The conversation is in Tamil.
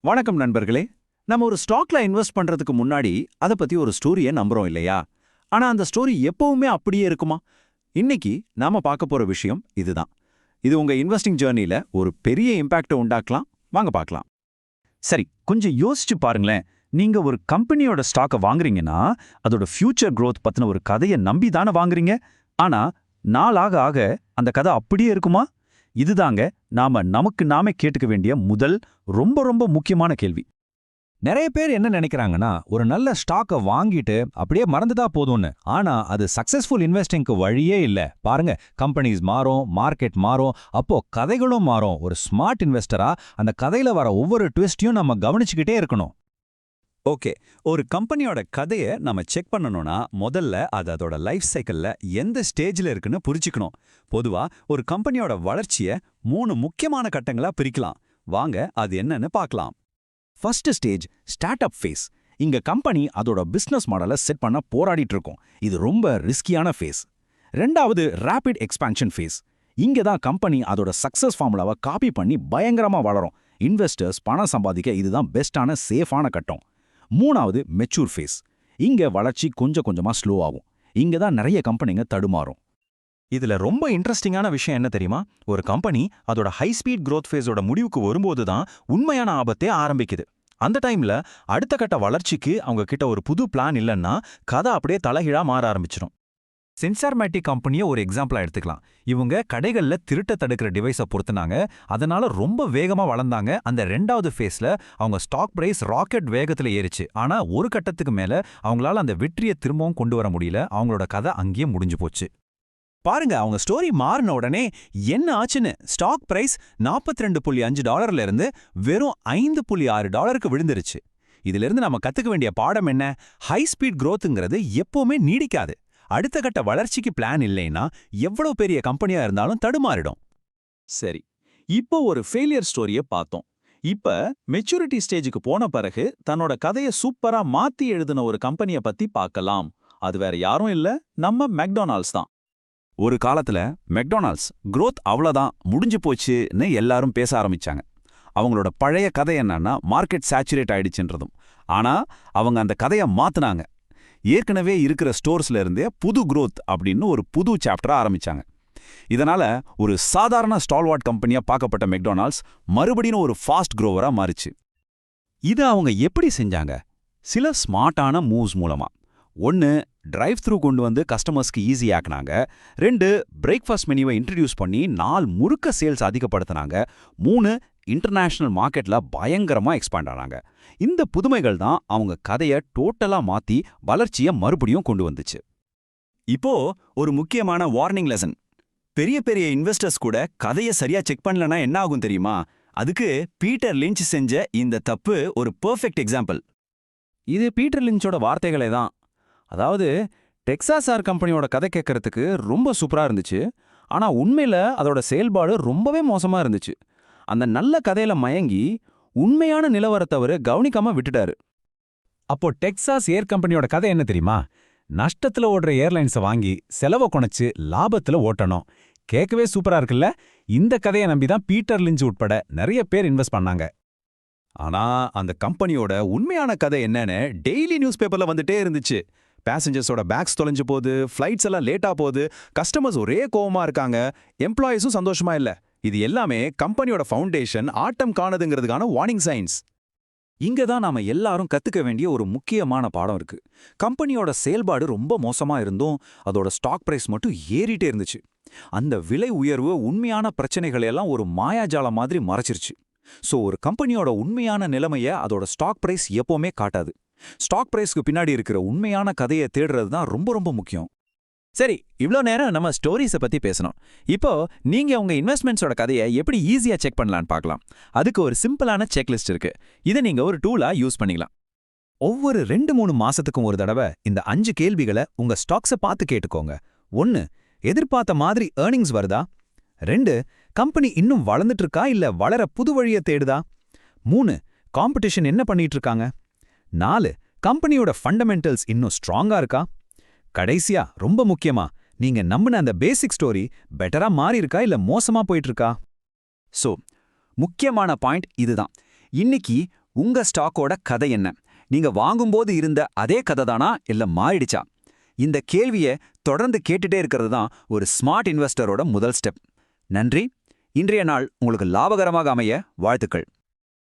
வணக்கம் நண்பர்களே. நம்ம ஒரு ஸ்டாக்ல இன்வெஸ்ட் பண்றதுக்கு முன்னாடி அதை பத்தி ஒரு ஸ்டோரியை நம்புறோம் இல்லையா? ஆனா அந்த ஸ்டோரி எப்பவுமே அப்படியே இருக்குமா? இன்னைக்கு நாம பார்க்க போற விஷயம் இதுதான். இது உங்க இன்வெஸ்டிங் ஜேர்னியில ஒரு பெரிய இம்பாக்டை உண்டாக்கலாம். வாங்க பார்க்கலாம். சரி கொஞ்சம் யோசிச்சு பாருங்களேன். நீங்க ஒரு கம்பெனியோட ஸ்டாக்கை வாங்குறீங்கன்னா அதோட ஃபியூச்சர் க்ரோத் பத்தின ஒரு கதையை நம்பி தானே வாங்குறீங்க? ஆனா நாளாக ஆக அந்த கதை அப்படியே இருக்குமா? இதுதாங்க நாம நமக்கு நாமே கேட்டுக்க வேண்டிய முதல் ரொம்ப ரொம்ப முக்கியமான கேள்வி. நிறைய பேர் என்ன நினைக்கிறாங்கன்னா ஒரு நல்ல ஸ்டாக்கை வாங்கிட்டு அப்படியே மறந்துதான் போதும்னு. ஆனா அது சக்சஸ்ஃபுல் இன்வெஸ்டிங்க்கு வழியே இல்ல. பாருங்க கம்பெனிஸ் மாறும் மார்க்கெட் மாறும் அப்போ கதைகளும் மாறும். ஒரு ஸ்மார்ட் இன்வெஸ்டரா அந்த கதையில வர ஒவ்வொரு ட்விஸ்டையும் நம்ம கவனிச்சுக்கிட்டே இருக்கணும். ஓகே. ஒரு கம்பெனியோட கதையை நம்ம செக் பண்ணணும்னா முதல்ல அது அதோட லைஃப் சைக்கிள்ல எந்த ஸ்டேஜ்ல இருக்குன்னு புரிஞ்சுக்கணும். பொதுவா ஒரு கம்பெனியோட வளர்ச்சியை மூணு முக்கியமான கட்டங்களா பிரிக்கலாம். வாங்க அது என்னன்னு பார்க்கலாம். First stage start up phase இங்க கம்பெனி அதோட பிசினஸ் மாடலை செட் பண்ண போராடிட்டு இருக்கும். இது ரொம்ப ரிஸ்கியான ஃபேஸ் ரெண்டாவது ரேபிட் எக்ஸ்பான்ஷன் ஃபேஸ் இங்க தான் கம்பெனி அதோட சக்சஸ் ஃபார்முலாவை காப்பி பண்ணி பயங்கரமா வளரும். இன்வெஸ்டர்ஸ் பணம் சம்பாதிக்க இதுதான் பெஸ்ட்டான சேஃபான கட்டம். மூணாவது மெச்சூர் ஃபேஸ் இங்க வளர்ச்சி கொஞ்சம் கொஞ்சமா ஸ்லோ ஆகும். இங்க தான் நிறைய கம்பெனிங்க தடுமாறும். இதுல ரொம்ப இன்ட்ரெஸ்டிங்கான விஷயம் என்ன தெரியுமா? ஒரு கம்பெனி அதோட ஹை ஸ்பீட் growth ஃபேஸோட முடிவுக்கு வரும்போது தான் உண்மையான ஆபத்தே ஆரம்பிக்குது. அந்த டைம்ல அடுத்த கட்ட வளர்ச்சிக்கு அவங்க கிட்ட ஒரு புது பிளான் இல்லைன்னா கதை அப்படியே தலகிழா மாற ஆரம்பிச்சிடும் சென்சார்மேட்டிக் கம்பெனியை ஒரு எக்ஸாம்பிளாக எடுத்துக்கலாம். இவங்க கடைகள்ல திருட்ட தடுக்கிற டிவைஸை பொறுத்துனாங்க அதனால ரொம்ப வேகமா வளர்ந்தாங்க. அந்த ரெண்டாவது ஃபேஸ்ல அவங்க ஸ்டாக் பிரைஸ் ராக்கெட் வேகத்துல ஏறிச்சு. ஆனா ஒரு கட்டத்துக்கு மேல அவங்களால அந்த வெற்றியை திரும்பவும் கொண்டு வர முடியல. அவங்களோட கதை அங்கேயே முடிஞ்சு போச்சு. பாருங்க அவங்க ஸ்டோரி மாறின உடனே என்ன ஆச்சுன்னு? ஸ்டாக் பிரைஸ் 42.5 ரெண்டு புள்ளி அஞ்சு டாலர்ல இருந்து வெறும் ஐந்து புள்ளி ஆறு டாலருக்கு விழுந்துருச்சு. இதுல இருந்து நம்ம கத்துக்க வேண்டிய பாடம் என்ன? ஹை ஸ்பீட் க்ரோத்துங்கிறது எப்பவுமே நீடிக்காது. அடுத்த கட்ட வளர்ச்சிக்கு பிளான் இல்லைன்னா எவ்வளவு பெரிய கம்பெனியா இருந்தாலும் தடுமாறிடும். சரி இப்போ ஒரு ஃபெயிலியர் ஸ்டோரியை பார்த்தோம். இப்ப மெச்சூரிட்டி ஸ்டேஜுக்கு போன பிறகு தன்னோட கதையை சூப்பரா மாத்தி எழுதின ஒரு கம்பெனியை பத்தி பார்க்கலாம். அது வேற யாரும் இல்ல நம்ம மெக்டொனால்ட்ஸ் தான். ஒரு காலத்துல மெக்டொனால்ட்ஸ் குரோத் அவ்வளவுதான் முடிஞ்சு போச்சுன்னு எல்லாரும் பேச ஆரம்பிச்சாங்க. அவங்களோட பழைய கதை என்னன்னா மார்க்கெட் சேச்சுரேட் ஆயிடுச்சுன்றதும். ஆனா அவங்க அந்த கதையை மாத்துனாங்க. ஏற்கனவே இருக்கிற ஸ்டோர்ஸ்ல இருந்தே புது குரோத் அப்படின்னு ஒரு புது சாப்டரா ஆரம்பிச்சாங்க. இதனால ஒரு சாதாரண ஸ்டால்வார்ட் கம்பெனியா பார்க்கப்பட்ட மெக்டொனால்ட்ஸ் மறுபடியும் ஒரு ஃபாஸ்ட் குரோவரா மாறிச்சு. இது அவங்க எப்படி செஞ்சாங்க? சில ஸ்மார்ட்டான மூவ்ஸ் மூலமா. ஒன்னு டிரைவ் த்ரூ கொண்டு வந்து கஸ்டமர்ஸ்க்கு ஈஸியாக்குனாங்க ரெண்டு பிரேக்ஃபாஸ்ட் மெனுவை இன்ட்ரடியூஸ் பண்ணி நாள் முறுக்க சேல்ஸ் அதிகப்படுத்தினாங்க. மூணு இன்டர்நேஷனல் மார்க்கெட்ல பயங்கரமா எக்ஸ்பாண்ட் ஆனாங்க. இந்த புதுமைகள் தான் அவங்க கதையை டோட்டலா மாத்தி வளர்ச்சியை மறுபடியும் கொண்டு வந்துச்சு. இப்போ ஒரு முக்கியமான வார்னிங் லெசன் பெரிய பெரிய இன்வெஸ்டர்ஸ் கூட கதையை சரியா செக் பண்ணலனா என்ன ஆகும் தெரியுமா? அதுக்கு பீட்டர் லிஞ்ச் செஞ்ச இந்த தப்பு ஒரு பெர்ஃபெக்ட் எக்ஸாம்பிள் இது பீட்டர் லிஞ்சோட வார்த்தைகளே தான். அதாவது டெக்ஸாஸ் ஆர் கம்பெனியோட கதை கேட்கறதுக்கு ரொம்ப சூப்பரா இருந்துச்சு. ஆனா உண்மையில அதோட செயல்பாடு ரொம்பவே மோசமா இருந்துச்சு. அந்த நல்ல கதையில மயங்கி உண்மையான நிலவரத்தை அவரு கவனிக்காம விட்டுட்டாரு. அப்போ டெக்சாஸ் ஏர் கம்பெனியோட கதை என்ன தெரியுமா? நஷ்டத்துல ஓடுற ஏர்லைன்ஸை வாங்கி செலவை குணைச்சு லாபத்துல ஓட்டணும். கேட்கவே சூப்பரா இருக்குல்ல? இந்த கதையை நம்பி தான் பீட்டர் லிஞ்ச் உட்பட நிறைய பேர் இன்வெஸ்ட் பண்ணாங்க. ஆனா அந்த கம்பெனியோட உண்மையான கதை என்னன்னு டெய்லி நியூஸ் பேப்பர்ல வந்துட்டே இருந்துச்சு. பேசஞ்சர்ஸோட பேக்ஸ் தொலைஞ்சு போகுது ஃப்ளைட்ஸ் எல்லாம் லேட்டா போகுது கஸ்டமர்ஸ் ஒரே கோவமா இருக்காங்க எம்ப்ளாயீஸும் சந்தோஷமா இல்ல. இது எல்லாமே கம்பெனியோட ஃபவுண்டேஷன் ஆட்டம் காணுதுங்கிறதுக்கான வார்னிங் சைன்ஸ் இங்க தான் நாம எல்லாரும் கத்துக்க வேண்டிய ஒரு முக்கியமான பாடம் இருக்கு. கம்பெனியோட செயல்பாடு ரொம்ப மோசமா இருந்தும் அதோட ஸ்டாக் பிரைஸ் மட்டும் ஏறிட்டே இருந்துச்சு. அந்த விலை உயர்வு உண்மையான பிரச்சனைகளை எல்லாம் ஒரு மாயாஜாலம் மாதிரி மறைச்சிருச்சு. சோ ஒரு கம்பெனியோட உண்மையான நிலைமைய அதோட ஸ்டாக் பிரைஸ் எப்பவுமே காட்டாது. ஸ்டாக் பிரைஸ்க்கு பின்னாடி இருக்கிற உண்மையான கதையை தேடுறது தான் ரொம்ப ரொம்ப முக்கியம். சரி இவ்ளோ நேரம் நம்ம ஸ்டோரிஸை பத்தி பேசணும். இப்போ நீங்க உங்க இன்வெஸ்ட்மெண்ட்ஸோட கதையை எப்படி ஈஸியா செக் பண்ணலாம்னு பார்க்கலாம். அதுக்கு ஒரு சிம்பிளான செக்லிஸ்ட் இருக்கு. இதை நீங்க ஒரு டூலா யூஸ் பண்ணிக்கலாம். ஒவ்வொரு ரெண்டு மூணு மாசத்துக்கும் ஒரு தடவை இந்த அஞ்சு கேள்விகளை உங்க ஸ்டாக்ஸை பார்த்து கேட்டுக்கோங்க. ஒன்னு எதிர்பார்த்த மாதிரி ஏர்னிங்ஸ் வருதா? ரெண்டு கம்பெனி இன்னும் வளர்ந்துட்டு இருக்கா இல்ல வளர புது வழியை தேடுதா? மூணு காம்படிஷன் என்ன பண்ணிட்டு இருக்காங்க நாலு கம்பெனியோட ஃபண்டமெண்டல்ஸ் இன்னும் ஸ்ட்ராங்கா இருக்கா? கடைசியா ரொம்ப முக்கியமா நீங்க நம்பின அந்த பேசிக் ஸ்டோரி பெட்டரா மாறி இருக்கா இல்ல மோசமா போயிட்டு இருக்கா சோ முக்கியமான பாயிண்ட் இதுதான். இன்னைக்கு உங்க ஸ்டாக்கோட கதை என்ன? நீங்க வாங்கும்போது இருந்த அதே கதை தானா இல்ல மாறிடுச்சா? இந்த கேள்வியை தொடர்ந்து கேட்டுட்டே இருக்கிறது தான் ஒரு ஸ்மார்ட் இன்வெஸ்டரோட முதல் ஸ்டெப் நன்றி. இன்றைய நாள் உங்களுக்கு லாபகரமாக அமைய வாழ்த்துக்கள்.